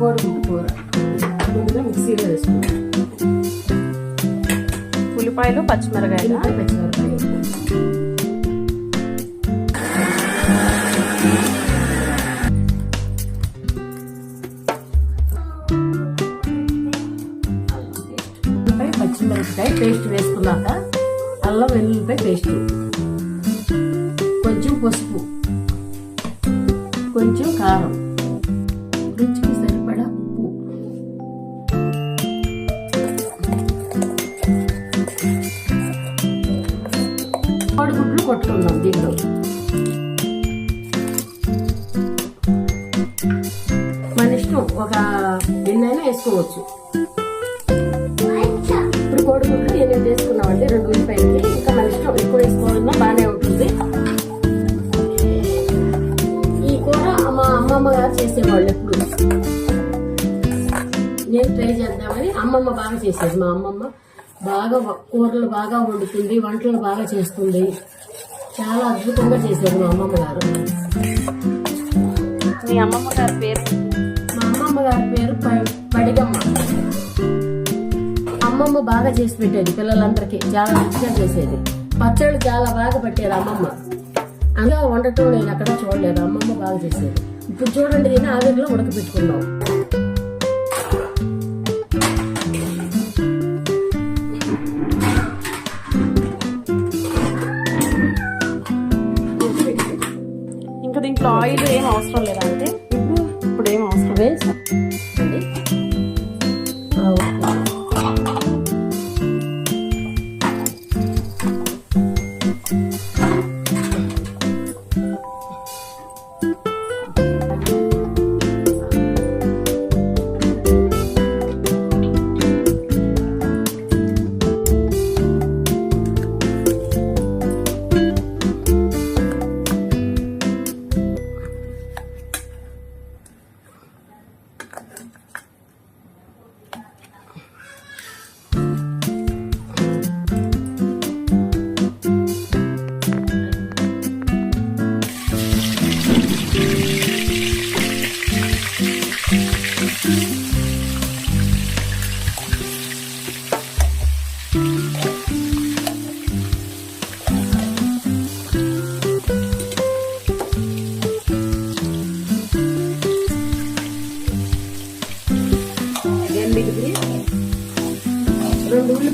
కోడిగుడ్డు కూర ముందుగా మిక్సీలో వేసుకుంటాం ఉల్లిపాయలు పచ్చిమిరకాయలు. ఉల్లిపాయ ఉల్లిపాయ పచ్చిమిరపకాయ పేస్ట్ వేసుకున్నాక అల్లం వెల్లుల్లిపాయ పేస్ట్. కొంచెం పసుపు కొంచెం కారం. రుచికి సరిపడా ఉప్పు. కోడిగుడ్లు కొట్టుకుందాం దీనిలో మన ఇష్టం ఒక ఎన్నైనా వేసుకోవచ్చు. ఇప్పుడు కోడిగుడ్లు ఎనిమిది వేసుకున్నామంటే రెండు ఉల్లిపాయలకి. ఇంకా మన ఇష్టం ఎక్కువ వేసుకోవాలన్నా బాగానే ఉంటుంది. ఈ కూర మా అమ్మమ్మ గారు చేసేవాళ్ళు ఎప్పుడు. నేను ట్రై చేద్దామని అమ్మమ్మ బాగా చేసేది. మా అమ్మమ్మ బాగా కూరలు బాగా వండుతుంది వంటలు బాగా చేస్తుంది. చాలా అద్భుతంగా చేసేది మా అమ్మమ్మ గారు. మీ అమ్మమ్మ గారి పేరు? మా అమ్మమ్మ గారి పేరు పడిగమ్మ. అమ్మమ్మ బాగా చేసి పెట్టేది పిల్లలందరికీ. చాలా రుచిగా చేసేది. పచ్చళ్ళు చాలా బాగా పట్టేది అమ్మమ్మ. అలా వండటం నేను అక్కడ చూడలేదు. అమ్మమ్మ బాగా చేసేది. ఇప్పుడు చూడండి దీన్ని ఆవిరిలో ఉడకబెట్టుకున్నాం దీంట్లో ఆయిల్ ఏం అవసరం లేదా అంటే ఇప్పుడు ఏం అవసరం వేసి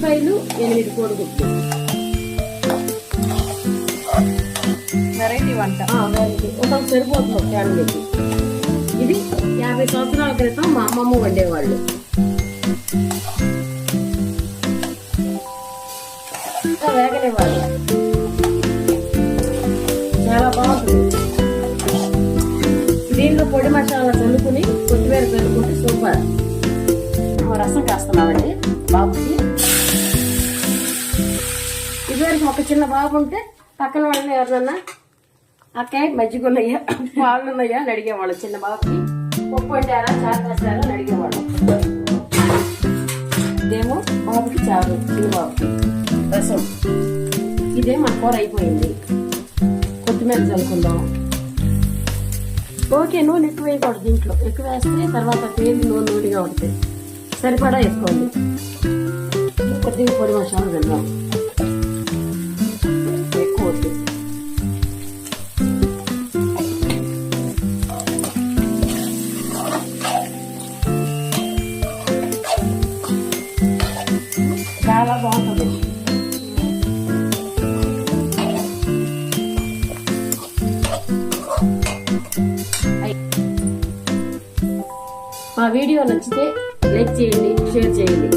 ఉల్లిపాయలు ఎనిమిది కోడిగుడ్లు వెరైటీ వంట. దానికి ఒక సరిపోతుంది ఒక ఫ్యామిలీకి ఇది యాభై సంవత్సరాల క్రితం మా అమ్మమ్మ వండేవాళ్ళు. ఇంకా వేగనివ్వాలి. చాలా బాగుంటుంది. దీంట్లో పొడి మసాలా చల్లుకుని కొత్తిమీర కలుపుకుంటే సూపర్. రసం కాస్తున్నామండి బాబుకి ఒక చిన్న బాబు ఉంటే పక్కన వాళ్ళని ఎవరన్నా అక్కయ్య మజ్జిగున్నయ్యా పాలు ఉన్నాయా అని అడిగేవాళ్ళు చిన్న బాబుకి. పప్పు వండారా చారు వేసారా అని అడిగేవాళ్ళు. ఇదేమో బాబుకి చారు చిన్న బాబుకి. రసం. ఇదే మన కూర అయిపోయింది. కొత్తిమీర చల్లుకుందాం. ఓకే నూనె ఎక్కువ వేయకూడదు దీంట్లో. ఎక్కువ వేస్తే తర్వాత పేరు నూనె నూనెగా ఉంటుంది. సరిపడా వేసుకోండి. కొద్దిగా పొడి మసాలా తిందాం ఎక్కువ చాలా బాగుంటుంది. మా వీడియో నచ్చితే లైక్ చేయండి షేర్ చేయండి.